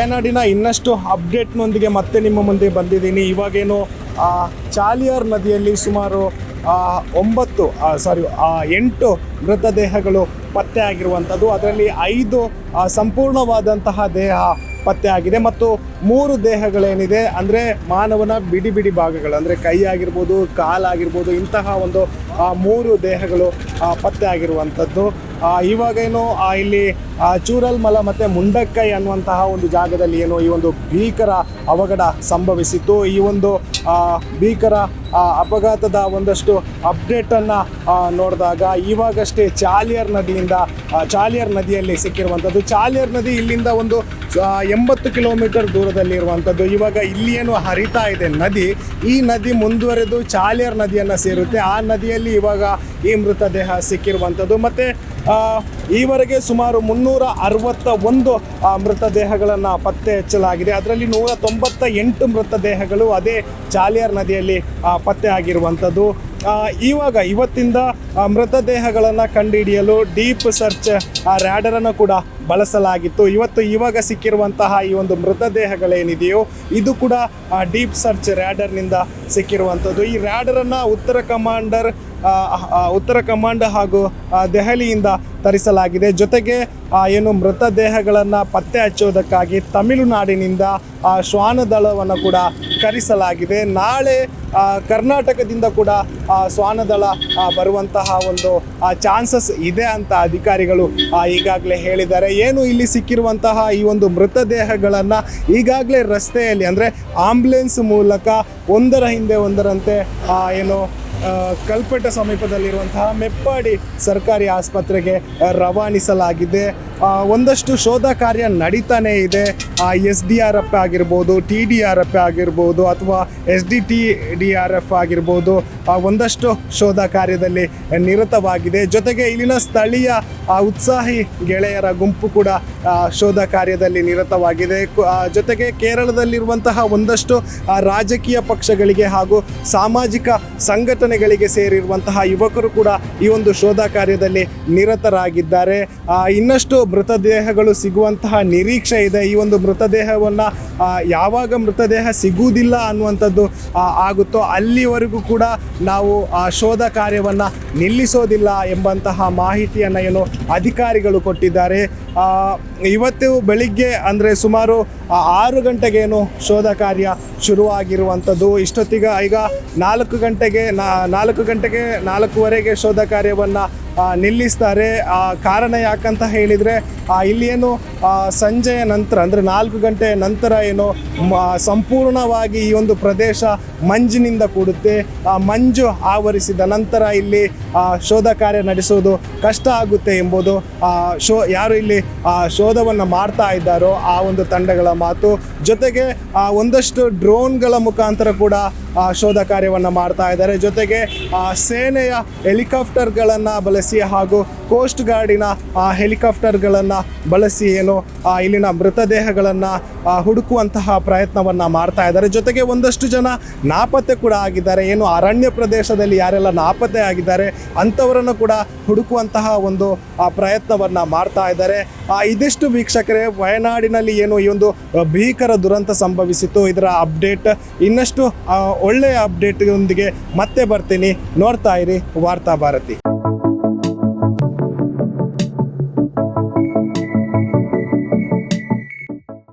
ವಯನಾಡಿನ ಇನ್ನಷ್ಟು ಅಪ್ಡೇಟ್ನೊಂದಿಗೆ ಮತ್ತೆ ನಿಮ್ಮ ಮುಂದೆ ಬಂದಿದ್ದೀನಿ. ಇವಾಗೇನು ಚಾಲಿಯಾರ್ ನದಿಯಲ್ಲಿ ಸುಮಾರು ಒಂಬತ್ತು ಸಾರಿ ಎಂಟು ಮೃತದೇಹಗಳು ಪತ್ತೆ ಆಗಿರುವಂಥದ್ದು. ಅದರಲ್ಲಿ ಐದು ಸಂಪೂರ್ಣವಾದಂತಹ ದೇಹ ಪತ್ತೆ ಆಗಿದೆ. ಮತ್ತು ಮೂರು ದೇಹಗಳೇನಿದೆ, ಅಂದರೆ ಮಾನವನ ಬಿಡಿ ಬಿಡಿ ಭಾಗಗಳು, ಅಂದರೆ ಕೈ ಆಗಿರ್ಬೋದು ಕಾಲಾಗಿರ್ಬೋದು ಇಂತಹ ಒಂದು ಆ, ಮೂರು ದೇಹಗಳು ಪತ್ತೆ ಆಗಿರುವಂಥದ್ದು. ಇವಾಗೇನು ಇಲ್ಲಿ ಚೂರಲ್ಮಲ ಮತ್ತು ಮುಂಡಕ್ಕೈ ಅನ್ನುವಂತಹ ಒಂದು ಜಾಗದಲ್ಲಿ ಏನು ಈ ಒಂದು ಭೀಕರ ಅವಘಡ ಸಂಭವಿಸಿತ್ತು. ಈ ಒಂದು ಭೀಕರ ಅಪಘಾತದ ಒಂದಷ್ಟು ಅಪ್ಡೇಟನ್ನು ನೋಡಿದಾಗ ಇವಾಗಷ್ಟೇ ಚಾಲಿಯರ್ ನದಿಯಿಂದ ಚಾಲಿಯರ್ ನದಿಯಲ್ಲಿ ಸಿಕ್ಕಿರುವಂಥದ್ದು. ಚಾಲಿಯರ್ ನದಿ ಇಲ್ಲಿಂದ ಒಂದು ಎಂಬತ್ತು ಕಿಲೋಮೀಟರ್ ದೂರದಲ್ಲಿ ಇರುವಂಥದ್ದು. ಇವಾಗ ಇಲ್ಲಿ ಏನು ಹರಿತಾ ಇದೆ ನದಿ ಈ ನದಿ ಮುಂದುವರೆದು ಚಾಲಿಯರ್ ನದಿಯನ್ನು ಸೇರುತ್ತೆ. ಆ ನದಿಯಲ್ಲಿ ಇವಾಗ ಈ ಮೃತದೇಹ ಸಿಕ್ಕಿರುವಂಥದ್ದು. ಮತ್ತು ಈವರೆಗೆ ಸುಮಾರು ಮುನ್ನೂರ ಅರವತ್ತ ಒಂದು ಮೃತದೇಹಗಳನ್ನು ಪತ್ತೆ ಹಚ್ಚಲಾಗಿದೆ. ಅದರಲ್ಲಿ ನೂರ ತೊಂಬತ್ತ ಎಂಟು ಮೃತದೇಹಗಳು ಅದೇ ಚಾಲಿಯರ್ ನದಿಯಲ್ಲಿ ಪತ್ತೆ ಆಗಿರುವಂಥದ್ದು. ಇವಾಗ ಇವತ್ತಿಂದ ಮೃತದೇಹಗಳನ್ನು ಕಂಡುಹಿಡಿಯಲು ಡೀಪ್ ಸರ್ಚ್ ರ್ಯಾಡರನ್ನು ಕೂಡ ಬಳಸಲಾಗಿತ್ತು. ಇವತ್ತು ಇವಾಗ ಸಿಕ್ಕಿರುವಂತಹ ಈ ಒಂದು ಮೃತದೇಹಗಳೇನಿದೆಯೋ ಇದು ಕೂಡ ಡೀಪ್ ಸರ್ಚ್ ರ್ಯಾಡರ್ನಿಂದ ಸಿಕ್ಕಿರುವಂಥದ್ದು. ಈ ರ್ಯಾಡರನ್ನು ಉತ್ತರ ಕಮಾಂಡರ್ ಉತ್ತರ ಕಮಾಂಡ್ ಹಾಗೂ ದೆಹಲಿಯಿಂದ ತರಿಸಲಾಗಿದೆ. ಜೊತೆಗೆ ಏನು ಮೃತದೇಹಗಳನ್ನು ಪತ್ತೆ ಹಚ್ಚೋದಕ್ಕಾಗಿ ತಮಿಳುನಾಡಿನಿಂದ ಶ್ವಾನದಳವನ್ನು ಕೂಡ ಕರೆಸಲಾಗಿದೆ. ನಾಳೆ ಕರ್ನಾಟಕದಿಂದ ಕೂಡ ಶ್ವಾನದಳ ಬರುವಂತಹ ಒಂದು ಚಾನ್ಸಸ್ ಇದೆ ಅಂತ ಅಧಿಕಾರಿಗಳು ಈಗಾಗಲೇ ಹೇಳಿದ್ದಾರೆ. ಏನು ಇಲ್ಲಿ ಸಿಕ್ಕಿರುವಂತಹ ಈ ಒಂದು ಮೃತದೇಹಗಳನ್ನು ಈಗಾಗಲೇ ರಸ್ತೆಯಲ್ಲಿ, ಅಂದರೆ ಆಂಬ್ಯುಲೆನ್ಸ್ ಮೂಲಕ ಒಂದರ ಹಿಂದೆ ಒಂದರಂತೆ ಏನು ಕಲ್ಪೆಟ್ಟ ಸಮೀಪದಲ್ಲಿರುವಂತಹ ಮೆಪ್ಪಾಡಿ ಸರ್ಕಾರಿ ಆಸ್ಪತ್ರೆಗೆ ರವಾನಿಸಲಾಗಿದೆ. ಒಂದಷ್ಟು ಶೋಧ ಕಾರ್ಯ ನಡೀತಾನೆ ಇದೆ. ಎಸ್ ಡಿ ಆರ್ ಎಫ್ ಆಗಿರ್ಬೋದು, ಟಿ ಡಿ ಆರ್ ಎಫ್ ಆಗಿರ್ಬೋದು ಅಥವಾ S D T D R F ಆಗಿರ್ಬೋದು ಒಂದಷ್ಟು ಶೋಧ ಕಾರ್ಯದಲ್ಲಿ ನಿರತವಾಗಿದೆ. ಜೊತೆಗೆ ಇಲ್ಲಿನ ಸ್ಥಳೀಯ ಉತ್ಸಾಹಿ ಗೆಳೆಯರ ಗುಂಪು ಕೂಡ ಶೋಧ ಕಾರ್ಯದಲ್ಲಿ ನಿರತವಾಗಿದೆ. ಜೊತೆಗೆ ಕೇರಳದಲ್ಲಿರುವಂತಹ ಒಂದಷ್ಟು ರಾಜಕೀಯ ಪಕ್ಷಗಳಿಗೆ ಹಾಗೂ ಸಾಮಾಜಿಕ ಸಂಘಟನೆಗಳಿಗೆ ಸೇರಿರುವಂತಹ ಯುವಕರು ಕೂಡ ಈ ಒಂದು ಶೋಧ ಕಾರ್ಯದಲ್ಲಿ ನಿರತರಾಗಿದ್ದಾರೆ. ಇನ್ನಷ್ಟು ಮೃತದೇಹಗಳು ಸಿಗುವಂತಹ ನಿರೀಕ್ಷೆ ಇದೆ. ಈ ಒಂದು ಮೃತದೇಹವನ್ನು ಯಾವಾಗ ಮೃತದೇಹ ಸಿಗುವುದಿಲ್ಲ ಅನ್ನುವಂಥದ್ದು ಆಗುತ್ತೋ ಅಲ್ಲಿವರೆಗೂ ಕೂಡ ನಾವು, ಆ, ಶೋಧ ಕಾರ್ಯವನ್ನು ನಿಲ್ಲಿಸೋದಿಲ್ಲ ಎಂಬಂತಹ ಮಾಹಿತಿಯನ್ನು ಏನು ಅಧಿಕಾರಿಗಳು ಕೊಟ್ಟಿದ್ದಾರೆ. ಇವತ್ತು ಬೆಳಿಗ್ಗೆ ಅಂದರೆ ಸುಮಾರು ಆರು ಗಂಟೆಗೇನು ಶೋಧ ಕಾರ್ಯ ಶುರುವಾಗಿರುವಂಥದ್ದು. ಇಷ್ಟೊತ್ತಿಗೆ ಈಗ ನಾಲ್ಕು ಗಂಟೆಗೆ ನಾಲ್ಕು ಗಂಟೆಗೆ ನಾಲ್ಕೂವರೆಗೆ ಶೋಧ ಕಾರ್ಯವನ್ನು ನಿಲ್ಲಿಸ್ತಾರೆ. ಕಾರಣ ಯಾಕಂತ ಹೇಳಿದರೆ ಇಲ್ಲಿ ಏನು ಸಂಜೆಯ ನಂತರ, ಅಂದರೆ ನಾಲ್ಕು ಗಂಟೆ ನಂತರ ಏನು ಸಂಪೂರ್ಣವಾಗಿ ಈ ಒಂದು ಪ್ರದೇಶ ಮಂಜಿನಿಂದ ಕೂಡುತ್ತೆ. ಮಂಜು ಆವರಿಸಿದ ನಂತರ ಇಲ್ಲಿ ಶೋಧ ಕಾರ್ಯ ನಡೆಸುವುದು ಕಷ್ಟ ಆಗುತ್ತೆ ಎಂಬುದು ಶೋ, ಯಾರು ಇಲ್ಲಿ ಶೋಧವನ್ನು ಮಾಡ್ತಾ ಇದ್ದಾರೋ ಆ ಒಂದು ತಂಡಗಳ ಮಾತು. ಜೊತೆಗೆ ಒಂದಷ್ಟು ಡ್ರೋನ್ಗಳ ಮುಖಾಂತರ ಕೂಡ ಶೋಧ ಕಾರ್ಯವನ್ನು ಮಾಡ್ತಾ ಇದ್ದಾರೆ. ಜೊತೆಗೆ ಸೇನೆಯ ಹೆಲಿಕಾಪ್ಟರ್ಗಳನ್ನು ಬಳಸಿ ಹಾಗೂ ಕೋಸ್ಟ್ ಗಾರ್ಡಿನ ಹೆಲಿಕಾಪ್ಟರ್ಗಳನ್ನು ಬಳಸಿ ಏನು ಇಲ್ಲಿನ ಮೃತದೇಹಗಳನ್ನು ಹುಡುಕುವಂತಹ ಪ್ರಯತ್ನವನ್ನು ಮಾಡ್ತಾ ಇದ್ದಾರೆ. ಜೊತೆಗೆ ಒಂದಷ್ಟು ಜನ ನಾಪತ್ತೆ ಕೂಡ ಆಗಿದ್ದಾರೆ. ಏನು ಅರಣ್ಯ ಪ್ರದೇಶದಲ್ಲಿ ಯಾರೆಲ್ಲ ನಾಪತ್ತೆ ಆಗಿದ್ದಾರೆ ಅಂಥವರನ್ನು ಕೂಡ ಹುಡುಕುವಂತಹ ಒಂದು ಪ್ರಯತ್ನವನ್ನು ಮಾಡ್ತಾ ಇದ್ದಾರೆ. ಇದಿಷ್ಟು ವೀಕ್ಷಕರೇ, ವಯನಾಡಿನಲ್ಲಿ ಏನು ಈ ಒಂದು ಭೀಕರ ದುರಂತ ಸಂಭವಿಸಿತ್ತು. ಇದರ ಅಪ್ಡೇಟ್ ಇನ್ನಷ್ಟು ಒಳ್ಳೆಯ ಅಪ್ಡೇಟ್ನೊಂದಿಗೆ ಮತ್ತೆ ಬರ್ತೀನಿ. ನೋಡ್ತಾ ಇರಿ ವಾರ್ತಾ ಭಾರತಿ.